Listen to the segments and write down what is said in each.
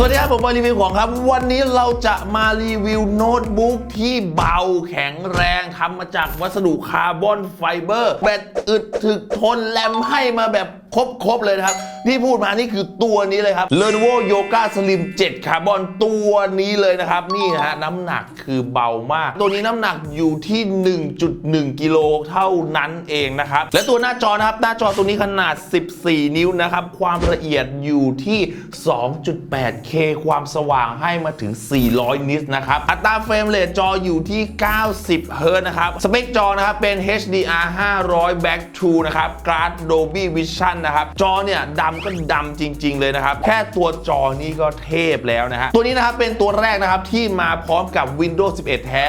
สวัสดีครับผมบอยรีวิวของครับ วันนี้เราจะมารีวิวโน้ตบุ๊กที่เบาแข็งแรงทำมาจากวัสดุคาร์บอนไฟเบอร์ แบตอึดถึกทนแรมให้มาแบบครบๆเลยนะครับ ที่พูดมานี่คือตัวนี้เลยครับ Lenovo Yoga Slim 7คาร์บอนตัวนี้เลยนะครับ นี่นะฮะน้ำหนักคือเบามาก ตัวนี้น้ำหนักอยู่ที่ 1.1 กิโลเท่านั้นเองนะครับ และตัวหน้าจอนะครับ หน้าจอตัวนี้ขนาด 14 นิ้วนะครับ ความละเอียดอยู่ที่ 2.8K ความสว่างให้มาถึง 400 นิตนะครับ อัตราเฟรมเรทจออยู่ที่ 90 เฮิร์ตซ์นะครับ สเปคจอนะครับเป็น HDR 500 Back to นะครับ Glass Dolby Vision นะครับ จอเนี่ยดำก็ดำจริง ๆ เลยนะครับ แค่ตัวจอนี่ก็เทพแล้วนะฮะ ตัวนี้นะครับเป็นตัวแรกนะครับที่มาพร้อมกับ Windows 11 แท้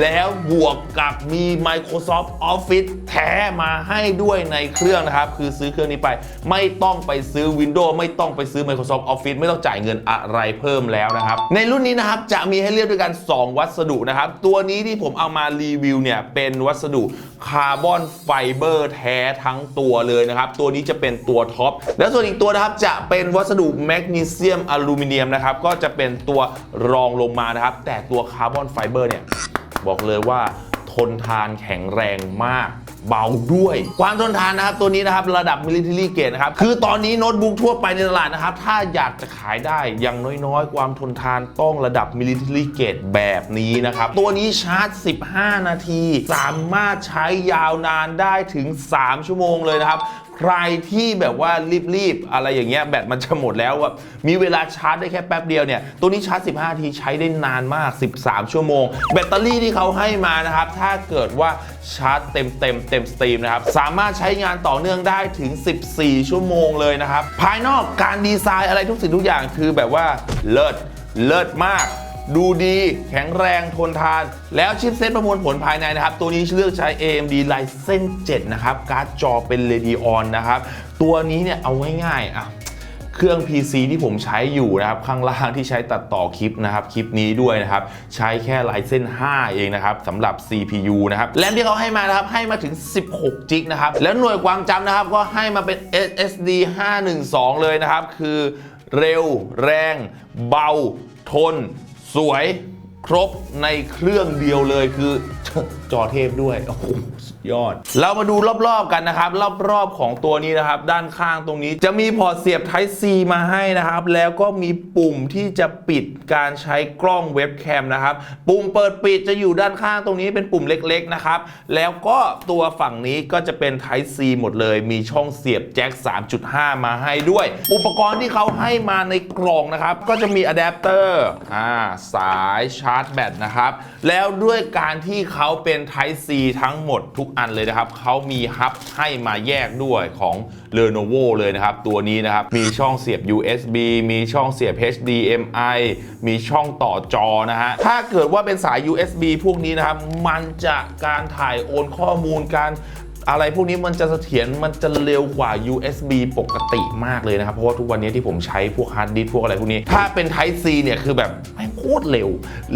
แล้วบวกกับมี Microsoft Office แท้มาให้ด้วยในเครื่องนะครับ คือซื้อเครื่องนี้ไป ไม่ต้องไปซื้อ Windows ไม่ต้องไปซื้อ Microsoft Office ไม่ต้องจ่ายเงินอะไรเพิ่มแล้วนะครับ ในรุ่นนี้นะครับจะมีให้เลือกด้วยกัน 2 วัสดุนะครับ ตัวนี้ที่ผมเอามารีวิวเนี่ยเป็นวัสดุคาร์บอนไฟเบอร์แท้ทั้งตัวเลยนะครับ ตัวนี้จะเป็นตัวท็อปแล้วส่วนอีกตัวนะครับจะเป็นวัสดุแมกนีเซียมอลูมิเนียมนะครับก็จะเป็นตัวรองลงมานะครับ แต่ตัวคาร์บอนไฟเบอร์เนี่ยบอกเลยว่าทนทานแข็งแรงมากเบาด้วย ความทนทานนะครับตัวนี้นะครับระดับ military grade นะครับ คือตอนนี้โน้ตบุ๊กทั่วไปในตลาดนะครับ ถ้าอยากจะขายได้อย่างน้อยๆ ความทนทานต้องระดับ military grade แบบนี้นะครับ ตัวนี้ชาร์จ 15 นาที สามารถใช้ยาวนานได้ถึง 3 ชั่วโมงเลยนะครับ ใครที่แบบว่ารีบๆอะไรอย่างเงี้ยแบตมันจะหมดแล้วอะมีเวลาชาร์จได้แค่แป๊บเดียวเนี่ยตัวนี้ชาร์จ 15นาทีใช้ได้นานมาก 13 ชั่วโมง แบตเตอรี่ที่เขาให้มานะครับ ถ้าเกิดว่าชาร์จเต็มเต็มเต็มสตรีมนะครับ สามารถใช้งานต่อเนื่องได้ถึง 14 ชั่วโมงเลยนะครับ ภายนอกการดีไซน์อะไรทุกสิ่งทุกอย่างคือแบบว่าเลิศเลิศมาก ดูดีแข็งแรงทนทาน แล้วชิปเซตประมวลผลภายในนะครับ ตัวนี้เลือกใช้ AMD Ryzen 7 นะครับ การ์ดจอเป็น Radeon นะครับ ตัวนี้เนี่ยเอาง่ายๆอะเครื่อง PC ที่ผมใช้อยู่นะครับ ข้างล่างที่ใช้ตัดต่อคลิปนะครับ คลิปนี้ด้วยนะครับ ใช้แค่ Ryzen 5เองนะครับสำหรับ CPU นะครับ แรมที่เขาให้มานะครับ ให้มาถึง 16จิกนะครับ แล้วหน่วยความจำนะครับ ก็ให้มาเป็น SSD 512 เลยนะครับ คือเร็ว แรง เบา ทน สวยครบในเครื่องเดียวเลยคือ จอเทพด้วย โอ้โหสุดยอด เรามาดูรอบๆกันนะครับ รอบๆของตัวนี้นะครับ ด้านข้างตรงนี้จะมีพอร์ตเสียบ Type C มาให้นะครับ แล้วก็มีปุ่มที่จะปิดการใช้กล้องเว็บแคมนะครับ ปุ่มเปิดปิดจะอยู่ด้านข้างตรงนี้เป็นปุ่มเล็กๆนะครับ แล้วก็ตัวฝั่งนี้ก็จะเป็น Type C หมดเลย มีช่องเสียบแจ็ค 3.5 มาให้ด้วย อุปกรณ์ที่เขาให้มาในกล่องนะครับ ก็จะมีอะแดปเตอร์ อ่า สายชาร์จแบตนะครับ แล้วด้วยการที่เขาเป็น Type C ทั้งหมดทุกอันเลยนะครับ เขามีฮับให้มาแยกด้วยของ Lenovo เลยนะครับ ตัวนี้นะครับ มีช่องเสียบ USB มีช่องเสียบ HDMI มีช่องต่อจอนะฮะ ถ้าเกิดว่าเป็นสาย USB พวกนี้นะครับ มันจะการถ่ายโอนข้อมูลการ อะไรพวกนี้มันจะเสถียรมันจะเร็วกว่า USB ปกติมากเลยนะครับ เพราะว่าทุกวันนี้ที่ผมใช้พวกฮาร์ดดิสก์พวกอะไรพวกนี้ ถ้าเป็น Type C เนี่ยคือแบบไม่โคตรเร็ว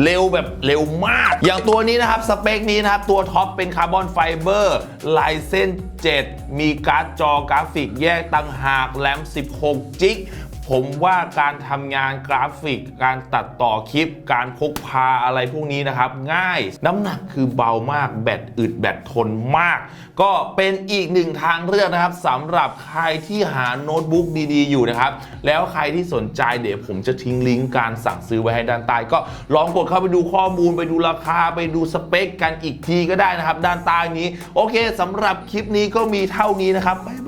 เร็วแบบเร็วมาก อย่างตัวนี้นะครับ สเปคนี้นะครับ ตัวท็อปเป็นคาร์บอนไฟเบอร์ลายเส้น 7 มีการ์ดจอกราฟิกแยกต่างหากแรม 16 จิก ผมว่าการทำงานกราฟิก การตัดต่อคลิป การพกพาอะไรพวกนี้นะครับ ง่ายน้ำหนักคือเบามาก แบตอึดแบตทนมาก ก็เป็นอีกหนึ่งทางเลือกนะครับสำหรับใครที่หาโน้ตบุ๊กดีๆ อยู่นะครับ แล้วใครที่สนใจเดี๋ยวผมจะทิ้งลิงก์การสั่งซื้อไว้ให้ด้านใต้ ก็ลองกดเข้าไปดูข้อมูลไปดูราคาไปดูสเปคกันอีกทีก็ได้นะครับ ด้านใต้นี้ โอเคสำหรับคลิปนี้ก็มีเท่านี้นะครับบ๊ายบาย